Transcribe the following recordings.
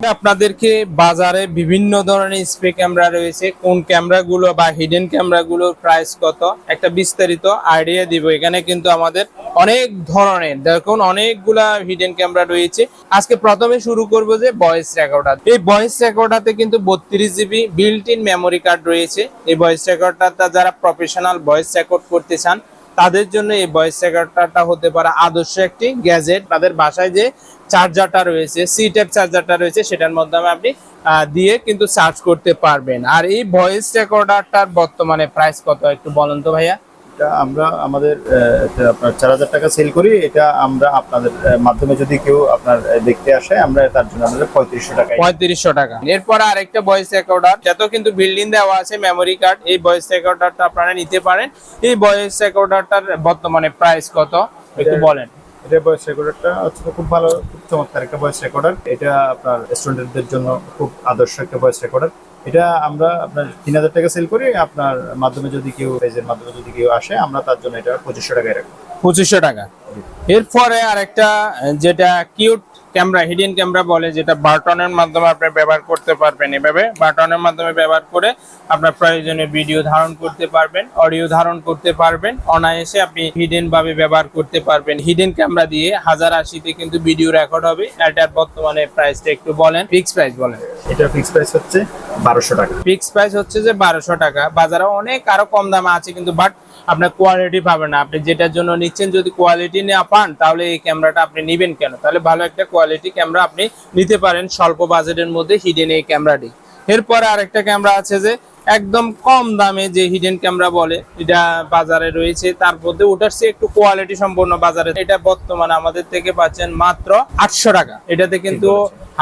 আপনাদেরকে বাজারে বিভিন্ন ধরনের স্প্রে ক্যামেরা রয়েছে। কোন ক্যামেরাগুলো বা হিডেন ক্যামেরাগুলোর প্রাইস কত? একটা বিস্তারিত আইডিয়া দিব। এখানে কিন্তু আমাদের অনেক ধরনের, দেখুন অনেকগুলা হিডেন ক্যামেরা রয়েছে। আজকে প্রথমে শুরু করব যে ভয়েস রেকর্ডার এই ভয়েস রেকর্ডারতে কিন্তু বত্রিশ GB built in memory card রয়েছে। এই ভয়েস রেকর্ডারটা যারা প্রফেশনাল ভয়েস রেকর্ড করতে চান, তাদের জন্য এই ভয়েস রেকর্ডারটা হতে পারে আদর্শ একটি গ্যাজেট তাদের বাসায় যে চার্জারটা রয়েছে সি টাইপ চার্জারটা রয়েছে সেটার মাধ্যমে আপনি দিয়ে কিন্তু চার্জ করতে পারবেন। আর এই ভয়েস রেকর্ডারটার বর্তমানে প্রাইস কত একটু বলেন তো ভাইয়া? এটা আমরা আমাদের আপনার চার হাজার টাকা সেল করি এটা আমরা আপনাদের মাধ্যমে যদি কেউ আপনার দেখতে আসে আমরা তার জন্য আমাদের পঁয়ত্রিশশো টাকা পঁয়ত্রিশশো টাকা। এরপর আরেকটা ভয়েস রেকর্ডার যত কিন্তু বিল্ডিং দেওয়া আছে মেমোরি কার্ড এই ভয়েস রেকর্ডারটা আপনারা নিতে পারেন। এই ভয়েস রেকর্ডারটার বর্তমানে প্রাইস কত একটু বলেন। এটা ভয়েস রেকর্ডারটা হচ্ছে খুব ভালো, খুব চমৎকার একটা ভয়েস রেকর্ডার এটা আপনার স্টুডেন্টদের জন্য খুব আদর্শ একটা ভয়েস রেকর্ডার এটা আমরা আপনার তিন হাজার টাকা সেল করি, আপনার মাধ্যমে যদি কেউ পেজের মাধ্যমে যদি কেউ আসে, আমরা তার জন্য এটা পঁচিশশো টাকায় রাখব পঁচিশশো টাকা। এরপরে আরেকটা, যেটা কিউট ক্যামেরা হিডেন ক্যামেরা বলে যেটা বাটনের মাধ্যমে আপনি ব্যবহার করতে পারবেন এভাবে। বাটনের মাধ্যমে ব্যবহার করে আপনার প্রয়োজনীয় ভিডিও ধারণ করতে পারবেন অডিও ধারণ করতে পারবেন অনায়াসে আপনি হিডেন ভাবে ব্যবহার করতে পারবেন। হিডেন ক্যামেরা দিয়ে হাজার আশিতে কিন্তু ভিডিও রেকর্ড হবে। এটার বর্তমানে প্রাইসটা একটু বলেন ফিক্স প্রাইস বলেন। এটা ফিক্স প্রাইস হচ্ছে বারোশো টাকা। ফিক্স প্রাইস হচ্ছে যে বারোশো টাকা। বাজারে অনেক আরও কম দামে আছে কিন্তু বাট আপনার কোয়ালিটি পাবেন না। আপনি যেটার জন্য নিচ্ছেন যদি কোয়ালিটি না পান তাহলে এই ক্যামেরাটা আপনি নেবেন কেন? তাহলে ভালো একটা কোয়ালিটি ক্যামেরা আপনি নিতে পারেন স্বল্প বাজেটের মধ্যে হিডেন এই ক্যামেরাটি এরপরে আরেকটা ক্যামেরা আছে যে একদম কম দামে যে হিডেন ক্যামেরা বলে এটা বাজারে রয়েছে। তার মধ্যে ওটার চেয়ে একটু কোয়ালিটি সম্পন্ন বাজারে। এটা বর্তমানে আমাদের থেকে পাচ্ছেন মাত্র আটশো টাকা। এটাতে কিন্তু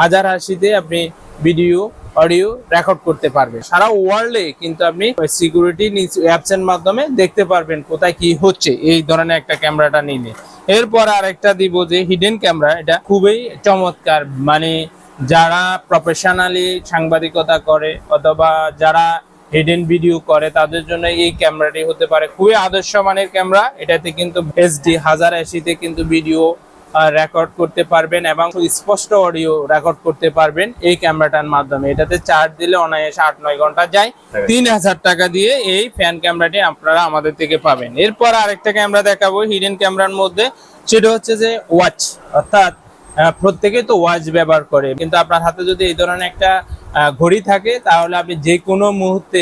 হাজার আশিতে আপনি ভিডিও অডিও রেকর্ড করতে পারবেন সারা ওয়ার্ল্ডে কিন্তু আপনি সিকিউরিটি অ্যাপস এর মাধ্যমে দেখতে পারবেন কোথায় কি হচ্ছে এই ধরনের একটা ক্যামেরাটা নিলে। এরপর আরেকটা দিব যে হিডেন ক্যামেরা এটা খুবই চমৎকার। মানে যারা প্রফেশনালি সাংবাদিকতা করে অথবা যারা হিডেন ভিডিও করে, তাদের জন্য এই ক্যামেরাটি হতে পারে। খুবই আদর্শ মানের ক্যামেরা এটাতে কিন্তু এসডি হাজার আশিতে কিন্তু ভিডিও রেকর্ড করতে পারবেন এবং স্পষ্ট অডিও রেকর্ড করতে পারবেন এই ক্যামেরাটার মাধ্যমে। এটাতে চার্জ দিলে অনায়াসে আট নয় ঘণ্টা যায়। তিন হাজার টাকা দিয়ে এই ফ্যান ক্যামেরাটি আপনারা আমাদের থেকে পাবেন। এরপর আরেকটা ক্যামেরা দেখাবো হিডেন ক্যামেরার মধ্যে। সেটা হচ্ছে যে ওয়াচ অর্থাৎ আহ, প্রত্যেকেই তো ওয়াচ ব্যবহার করে। কিন্তু আপনার হাতে যদি এই ধরনের একটা ঘড়ি থাকে তাহলে আপনি যে কোনো মুহূর্তে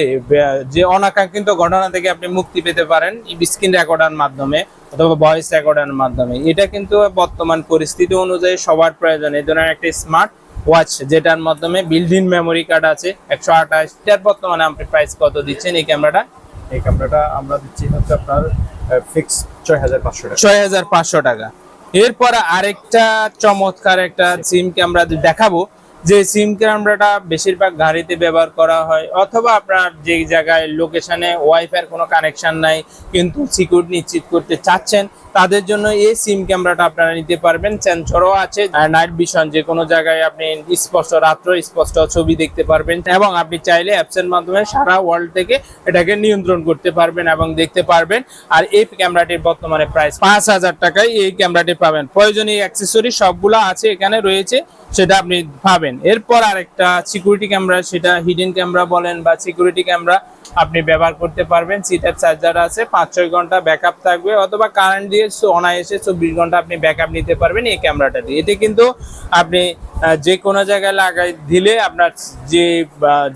যে অনাকাঙ্ক্ষিত ঘটনা থেকে আপনি মুক্তি পেতে পারেন স্ক্রিন রেকর্ডার মাধ্যমে। অথবা ভয়েস রেকর্ডার মাধ্যমে। এটা কিন্তু বর্তমান পরিস্থিতি অনুযায়ী সবার প্রয়োজন। এই ধরনের একটা স্মার্ট ওয়াচ যেটার মাধ্যমে বিল্ডিং মেমোরি কার্ড আছে। একশো আঠাশ এটার বর্তমানে আপনি প্রাইস কত দিচ্ছেন? এই ক্যামেরাটা এই ক্যামেরাটা আমরা দিচ্ছি হচ্ছে আপনার ফিক্স ছয় হাজার পাঁচশো টাকা। ছয় হাজার পাঁচশো টাকা। এরপর আরেকটা চমৎকার একটা সিম ক্যামেরা দেখাবো। যে সিম ক্যামেরাটা বেশিরভাগ গাড়িতে ব্যবহার করা হয়, অথবা আপনার যে জায়গায় লোকেশনে ওয়াইফাই কোনো কানেকশন নাই, কিন্তু সিকিউরিটি নিশ্চিত করতে চাচ্ছেন, তাদের জন্য এই সিম ক্যামেরাটা আপনারা নিতে পারবেন। সেন্সরও আছে নাইট ভিশন যে কোনো জায়গায় আপনি স্পষ্ট রাত্র, স্পষ্ট ছবি দেখতে পারবেন, এবং আপনি চাইলে অ্যাপসের মাধ্যমে সারা ওয়ার্ল্ড থেকে এটাকে নিয়ন্ত্রণ করতে পারবেন এবং দেখতে পারবেন। আর এই ক্যামেরাটির বর্তমানে প্রাইস পাঁচ হাজার টাকায় এই ক্যামেরাটি পাবেন। প্রয়োজনীয় অ্যাক্সেসরি সবগুলো আছে, এখানে রয়েছে। সেটা আপনি পাবেন এরপর আরেকটা সিকিউরিটি ক্যামেরা সেটা হিডেন ক্যামেরা বলেন বা সিকিউরিটি ক্যামেরা আপনি ব্যবহার করতে পারবেন। সিটার চার্জার আছে পাঁচ ছয় ঘণ্টা ব্যাকআপ থাকবে অথবা কারেন্ট দিয়ে অনায়াসে চব্বিশ ঘণ্টা আপনি ব্যাকআপ নিতে পারবেন এই ক্যামেরাটা দিয়ে। এতে কিন্তু আপনি যে কোনো জায়গায় লাগাই দিলে আপনার যে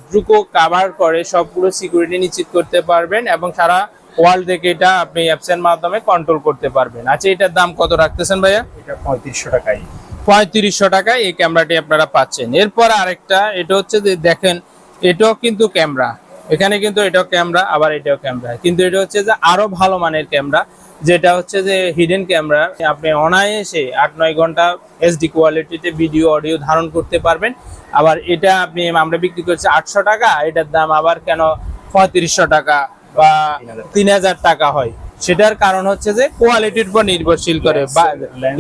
দ্রুকো কাভার করে সবগুলো সিকিউরিটি নিশ্চিত করতে পারবেন এবং সারা ওয়ার্ল্ড থেকে এটা আপনি অ্যাপসের মাধ্যমে কন্ট্রোল করতে পারবেন। আচ্ছা এটার দাম কত রাখতেছেন ভাইয়া? এটা পঁয়ত্রিশশো টাকাই পঁয়ত্রিশশো টাকায় এই ক্যামেরাটি আপনারা পাচ্ছেন। এরপর আরেকটা, এটা হচ্ছে যে দেখেন, এটাও কিন্তু ক্যামেরা। এখানে কিন্তু এটাও ক্যামেরা, আবার এটাও ক্যামেরা। কিন্তু এটা হচ্ছে যে আরও ভালো মানের ক্যামেরা, যেটা হচ্ছে যে হিডেন ক্যামেরা। আপনি অনায়াসে আট নয় ঘণ্টা এসডি কোয়ালিটিতে ভিডিও অডিও ধারণ করতে পারবেন। আবার এটা আপনি, আমরা বিক্রি করছি আটশো টাকা, এটার দাম আবার কেন পঁয়ত্রিশশো টাকা বা তিন হাজার টাকা হয়। সেটার কারণ হচ্ছে যে কোয়ালিটির উপর নির্ভরশীল করে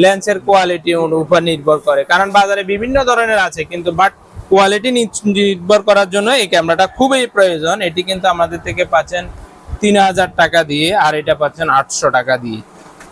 লেন্সের কোয়ালিটি উপর নির্ভর করে। কারণ বাজারে বিভিন্ন ধরনের আছে কিন্তু বাট কোয়ালিটি নির্ভর করার জন্য এই ক্যামেরাটা খুবই প্রয়োজন। এটি কিন্তু আমাদের থেকে পাচ্ছেন তিন হাজার টাকা দিয়ে আর এটা পাচ্ছেন আটশো টাকা দিয়ে।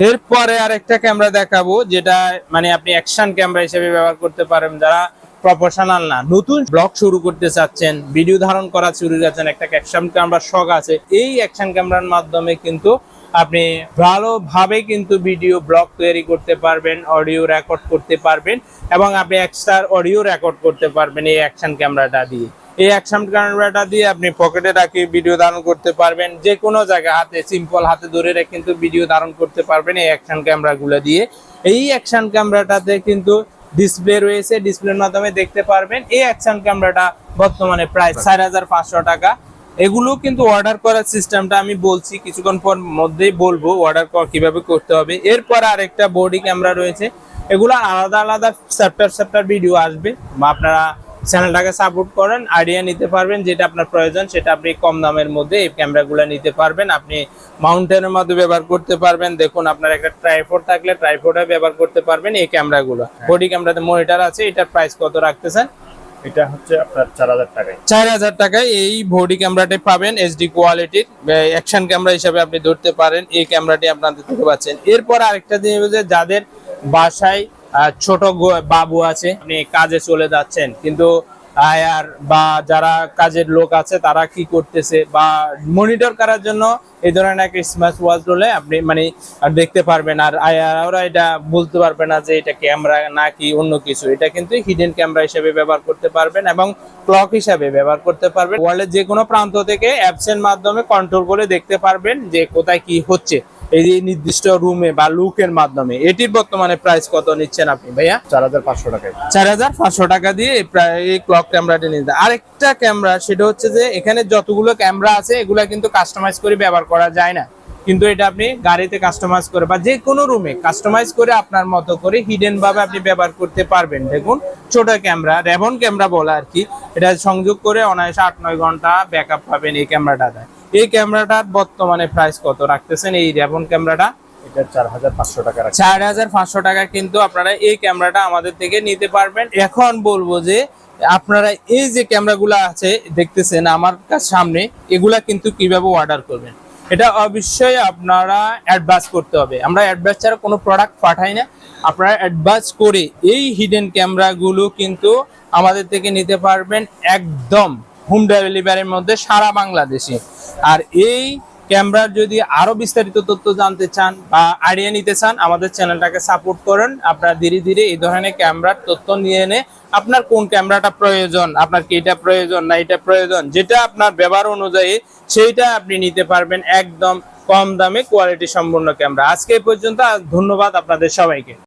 এরপরে আর একটা ক্যামেরা দেখাবো যেটা মানে আপনি অ্যাকশন ক্যামেরা হিসেবে ব্যবহার করতে পারেন যারা প্রফেশনাল না। নতুন ব্লগ শুরু করতে চাচ্ছেন ভিডিও ধারণ করা শুরু করছেন একটা অ্যাকশন ক্যামেরার শখ আছে এই অ্যাকশন ক্যামেরার মাধ্যমে কিন্তু আপনি ভালোভাবে কিন্তু ভিডিও ব্লগ তৈরি করতে পারবেন অডিও রেকর্ড করতে পারবেন এবং আপনি এক্সট্রা অডিও রেকর্ড করতে পারবেন এই অ্যাকশন ক্যামেরাটা দিয়ে। এই অ্যাকশন ক্যামেরাটা দিয়ে আপনি পকেটে রাখি ভিডিও ধারণ করতে পারবেন যে কোনো জায়গায় হাতে সিম্পল হাতে ধরে রেখে কিন্তু ভিডিও ধারণ করতে পারবেন এই অ্যাকশন ক্যামেরাগুলো দিয়ে। এই অ্যাকশন ক্যামেরাটাতে কিন্তু ডিসপ্লে রয়েছে ডিসপ্লের মাধ্যমে দেখতে পারবেন। এই অ্যাকশন ক্যামেরাটা বর্তমানে প্রায় চার হাজার পাঁচশো টাকা। এগুলো কিন্তু অর্ডার করার সিস্টেমটা আমি বলছি কিছুক্ষণ পর মধ্যেই বলব অর্ডার কীভাবে করতে হবে। এরপর আরেকটা বডি ক্যামেরা রয়েছে। এগুলো আলাদা আলাদা চ্যাপ্টার চ্যাপ্টার ভিডিও আসবে। বা আপনারা চ্যানেলটাকে সাপোর্ট করেন আইডিয়া নিতে পারবেন যেটা আপনার প্রয়োজন সেটা আপনি কম দামের মধ্যে এই ক্যামেরাগুলো নিতে পারবেন। আপনি মাউন্টেনের মধ্যে ব্যবহার করতে পারবেন। দেখুন আপনার একটা ট্রাইপড থাকলে ট্রাইপডে ব্যবহার করতে পারবেন এই ক্যামেরাগুলো বডি ক্যামেরাতে মনিটার আছে এটার প্রাইস কত রাখতেছেন? এটা হচ্ছে আপনার চার হাজার টাকায়। চার হাজার টাকায় এই বডি ক্যামেরাটি পাবেন এইচডি কোয়ালিটির অ্যাকশন ক্যামেরা হিসাবে আপনি ধরতে পারেন, এই ক্যামেরাটি আপনাদের থেকে পাচ্ছেন। এরপর আরেকটা জিনিস যাদের বাসায় ছোট বাবু আছে, আপনি কাজে চলে যাচ্ছেন, কিন্তু আয়ার বা যারা কাজের লোক আছে, তারা কি করতেছে বা মনিটর করার জন্য এই ধরনের একটা স্মার্ট ওয়াচ হলে আপনি মানে দেখতে পারবেন। আর আয়াররা এটা বলতে পারবে না যে এটা ক্যামেরা নাকি অন্য কিছু। এটা কিন্তু হিডেন ক্যামেরা হিসেবে ব্যবহার করতে পারবেন এবং ক্লক হিসাবে ব্যবহার করতে পারবেন। ওয়ার্ল্ডের যে কোনো প্রান্ত থেকে অ্যাপসের মাধ্যমে কন্ট্রোল করে দেখতে পারবেন যে কোথায় কি হচ্ছে। এই যে নির্দিষ্ট রুমে বা লুকের মাধ্যমে এটির বর্তমানে প্রাইস কত নিচ্ছেন আপনি ভাইয়া? চার হাজার পাঁচশো টাকায়। চার হাজার পাঁচশো টাকা দিয়ে প্রায় এই ক্লক ক্যামেরাটি নিতে। আরেকটা ক্যামেরা সেটা হচ্ছে যে এখানে যতগুলো ক্যামেরা আছে এগুলা কিন্তু কাস্টমাইজ করে ব্যবহার করা যায় না। কিন্তু এটা আপনি গাড়িতে কাস্টমাইজ করে বা যে কোনো রুমে কাস্টমাইজ করে আপনার মতো করে হিডেন ভাবে আপনি ব্যবহার করতে পারবেন। দেখুন ছোট ক্যামেরা রেভন ক্যামেরা বলে আর কি। এটা সংযোগ করে অনায়াসে আট নয় ঘণ্টা ব্যাকআপ পাবেন এই ক্যামেরাটাতে এই ক্যামেরাটার বর্তমানে প্রাইস কত রাখতেছেন? এই রেভন ক্যামেরাটা? এটা চার হাজার পাঁচশো টাকা রাখছে। চার হাজার পাঁচশো টাকা কিন্তু আপনারা এই ক্যামেরাটা আমাদের থেকে নিতে পারবেন। এখন বলব যে আপনারা এই যে ক্যামেরাগুলো আছে দেখতেছেন আমার সামনে এগুলা কিন্তু কীভাবে অর্ডার করবেন? এটা অবশ্যই আপনারা অ্যাডভান্স করতে হবে। আমরা অ্যাডভান্স ছাড়া কোনো প্রোডাক্ট পাঠাই না। আপনারা অ্যাডভান্স করে এই হিডেন ক্যামেরাগুলো কিন্তু আমাদের থেকে নিতে পারবেন একদম। হোম ডেলিভারির মধ্যে সারা বাংলাদেশে। আর এই ক্যামেরার যদি আরও বিস্তারিত তথ্য জানতে চান বা আইডিয়া নিতে চান, আমাদের চ্যানেলটাকে সাপোর্ট করেন। আপনারা ধীরে ধীরে এই ধরনের ক্যামেরার তথ্য নিয়ে এনে আপনার কোন ক্যামেরাটা প্রয়োজন, আপনার কি এটা প্রয়োজন না এটা প্রয়োজন, যেটা আপনার ব্যবহার অনুযায়ী সেইটা আপনি নিতে পারবেন একদম কম দামে কোয়ালিটি সম্পন্ন ক্যামেরা। আজকে পর্যন্ত ধন্যবাদ আপনাদের সবাইকে।